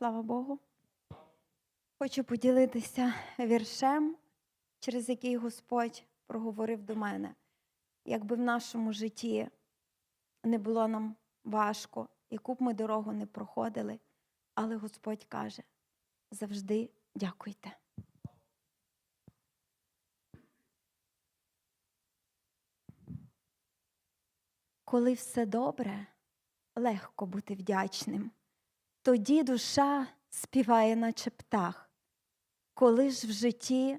Слава Богу. Хочу поділитися віршем, через який Господь проговорив до мене. Якби в нашому житті не було нам важко, яку б ми дорогу не проходили, але Господь каже: завжди дякуйте. Коли все добре, легко бути вдячним. Тоді душа співає, наче птах. Коли ж в житті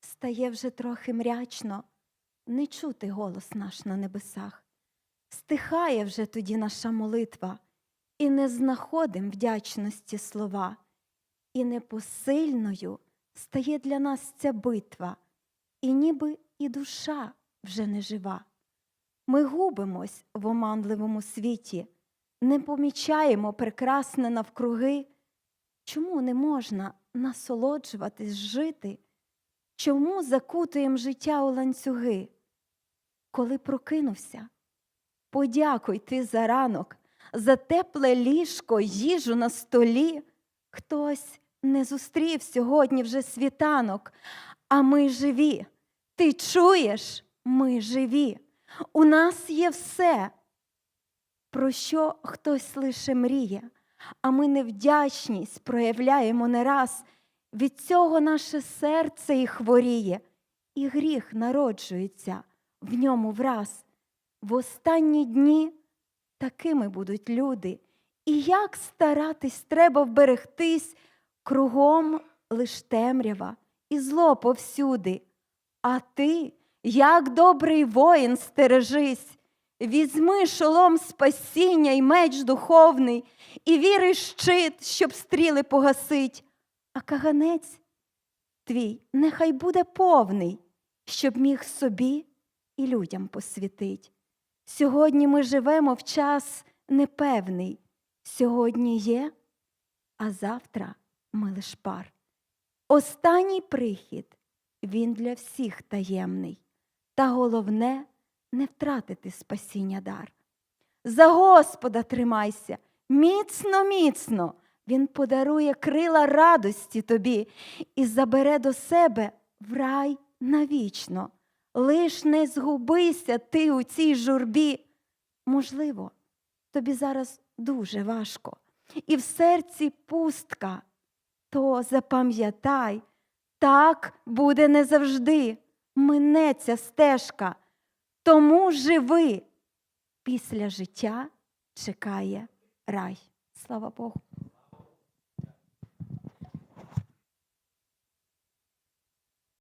стає вже трохи мрячно, не чути голос наш на небесах. Стихає вже тоді наша молитва, і не знаходим вдячності слова, і непосильною стає для нас ця битва, і ніби і душа вже не жива. Ми губимось в оманливому світі, не помічаємо прекрасне навкруги. Чому не можна насолоджуватись жити? Чому закутуєм життя у ланцюги? Коли прокинувся, подякуй ти за ранок, за тепле ліжко, їжу на столі. Хтось не зустрів сьогодні вже світанок, а ми живі. Ти чуєш? Ми живі. У нас є все, про що хтось лише мріє, а ми невдячність проявляємо не раз. Від цього наше серце і хворіє, і гріх народжується в ньому враз. В останні дні такими будуть люди. І як старатись треба вберегтись, кругом лиш темрява і зло повсюди. А ти, як добрий воїн, стережись, візьми шолом спасіння й меч духовний, і віри щит, щоб стріли погасить, а каганець твій нехай буде повний, щоб міг собі і людям посвітить. Сьогодні ми живемо в час непевний, сьогодні є, а завтра ми лиш пар. Останній прихід він для всіх таємний, та головне не втратити спасіння дар. За Господа тримайся, міцно, міцно. Він подарує крила радості тобі і забере до себе в рай навічно. Лиш не згубися ти у цій журбі. Можливо, тобі зараз дуже важко, і в серці пустка. То запам'ятай, так буде не завжди, минеться стежка. Тому живи. Після життя чекає рай. Слава Богу.